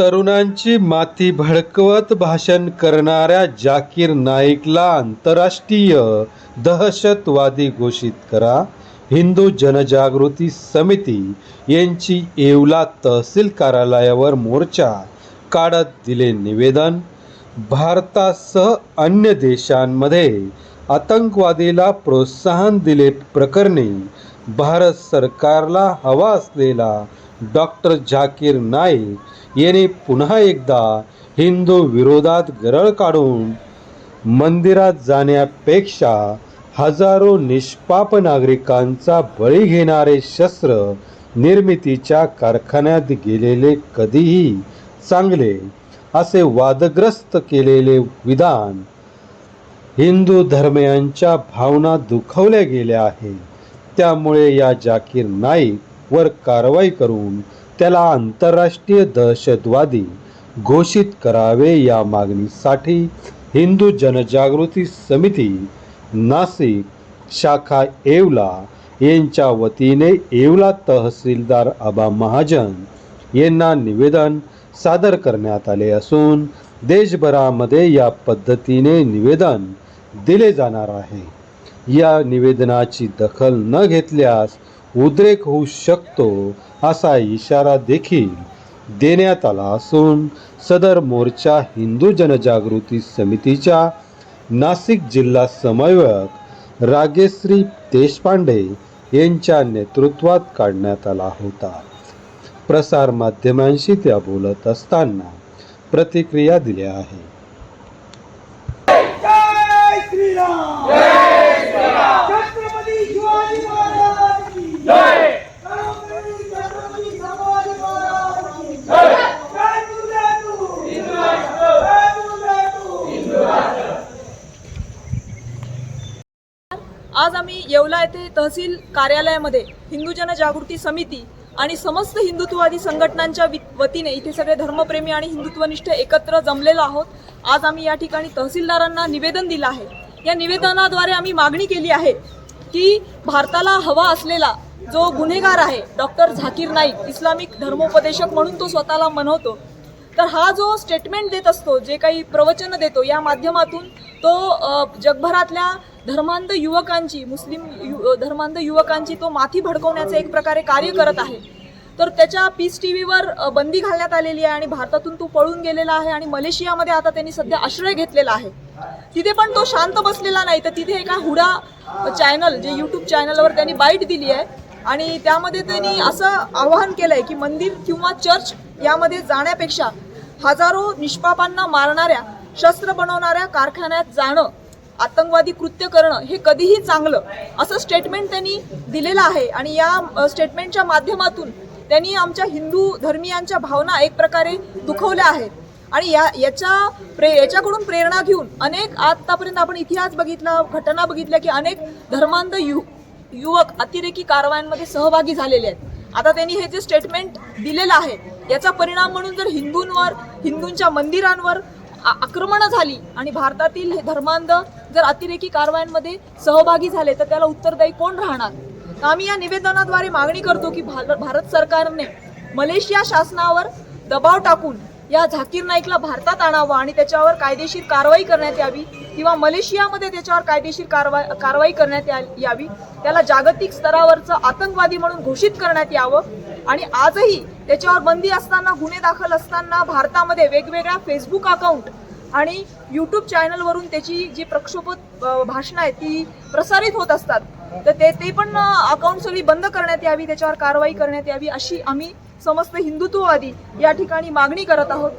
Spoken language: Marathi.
तरुणांची माती भडकवत भाषण करणाऱ्या जाकीर नाईकला आंतरराष्ट्रीय दहशतवादी घोषित करा. हिंदू जनजागृती समिती यांची येवला तहसील कार्यालयावर मोर्चा काढत दिले निवेदन. भारतासह अन्य देशांमध्ये आतंकवादीला प्रोत्साहन दिले प्रकरणी भारत सरकारला हवा असलेला डॉक्टर झाकीर नाईक यांनी पुन्हा एकदा हिंदू विरोधात गरळ काढून मंदिरात जाण्यापेक्षा हजारो निष्पाप नागरिकांचा बळी घेणारे शस्त्र निर्मितीच्या कारखान्यात गेलेले कधीही चांगले असे वादग्रस्त केलेले विधान हिंदू धर्मियांच्या भावना दुखवल्या गेल्या आहे त्यामुळे या जाकीर नाईक वर कारवाई करून त्याला आंतरराष्ट्रीय दहशतवादी घोषित करावे या मागणीसाठी हिंदू जनजागृती समिती नाशिक शाखा येवला यांच्या वतीने येवला तहसीलदार आबा महाजन यांना निवेदन सादर करण्यात आले असून देशभरामध्ये या पद्धतीने निवेदन दिले जाणार आहे. या निवेदनाची दखल न घेतल्यास उद्रेक होऊ शकतो असा इशारा देखील देण्यात आला असून सदर मोर्चा हिंदू जनजागृती समितीच्या नाशिक जिल्हा समन्वयक रागेश्री देशपांडे यांच्या नेतृत्वात काढण्यात आला होता. प्रसार माध्यमांशी त्या बोलत असताना प्रतिक्रिया दिल्या आहे आम्ही येवला येथे तहसील कार्यालयामध्ये हिंदू जनजागृती समिती आणि समस्त हिंदुत्ववादी संघटनांच्या वतीने इथे सगळे धर्मप्रेमी आणि हिंदुत्वनिष्ठ एकत्र जमलेलो आहोत. आज आम्ही या ठिकाणी तहसीलदारांना निवेदन दिलं आहे. या निवेदनाद्वारे आम्ही मागणी केली आहे की भारताला हवा असलेला जो गुन्हेगार आहे डॉक्टर झाकीर नाईक इस्लामिक धर्मोपदेशक म्हणून तो स्वतःला म्हणवतो तर हा जो स्टेटमेंट देत असतो जे काही प्रवचन देतो या माध्यमातून तो जगभरातल्या धर्मांध युवकांची मुस्लिम यु धर्मांध युवकांची तो माथी भडकवण्याचं एक प्रकारे कार्य करत आहे. तर त्याच्या पीस टी व्हीवर बंदी घालण्यात आलेली आहे आणि भारतातून तो पळून गेलेला आहे आणि मलेशियामध्ये आता त्यांनी सध्या आश्रय घेतलेला आहे. तिथे पण तो शांत बसलेला नाही. तर तिथे एका हुडा चॅनल जे यूट्यूब चॅनलवर त्यांनी बाईट दिली आहे आणि त्यामध्ये त्यांनी असं आवाहन केलं आहे की मंदिर किंवा चर्च यामध्ये जाण्यापेक्षा हजारो निष्पापांना मारणाऱ्या शस्त्र बनवणाऱ्या कारखान्यात जाणं आतंकवादी कृत्य करणं हे कधीही चांगलं असं स्टेटमेंट त्यांनी दिलेलं आहे. आणि या स्टेटमेंटच्या माध्यमातून त्यांनी आमच्या हिंदू धर्मियांच्या भावना एक प्रकारे दुखवल्या आहेत. आणि या याच्या प्रे याच्याकडून प्रेरणा घेऊन अनेक आतापर्यंत आपण इतिहास बघितला घटना बघितल्या की अनेक धर्मांध यु युवक अतिरेकी कारवायांमध्ये सहभागी झालेले आहेत. आता त्यांनी हे जे स्टेटमेंट दिलेलं आहे याचा परिणाम म्हणून जर हिंदूंवर हिंदूंच्या मंदिरांवर आक्रमणं झाली आणि भारतातील हे धर्मांध जर अतिरेकी कारवायांमध्ये सहभागी झाले तर त्याला उत्तरदायी कोण राहणार? तर आम्ही या निवेदनाद्वारे मागणी करतो की भारत सरकारने मलेशिया शासनावर दबाव टाकून या झाकीर नाईकला भारतात आणावं आणि त्याच्यावर कायदेशीर कारवाई करण्यात यावी किंवा मलेशियामध्ये त्याच्यावर कायदेशीर कारवाई कारवाई करण्यात या- यावी त्याला जागतिक स्तरावरचं आतंकवादी म्हणून घोषित करण्यात यावं. आणि आजही त्याच्यावर बंदी असताना गुन्हे दाखल असताना भारतामध्ये वेगवेगळ्या फेसबुक अकाउंट आणि यूट्यूब चॅनलवरून त्याची जी प्रक्षोभक भाषणं आहेत ती प्रसारित होत असतात. तर ते ते पण अकाउंट सगळी बंद करण्यात यावी त्याच्यावर कारवाई करण्यात यावी अशी आम्ही समस्त हिंदुत्ववादी या ठिकाणी मागणी करत आहोत.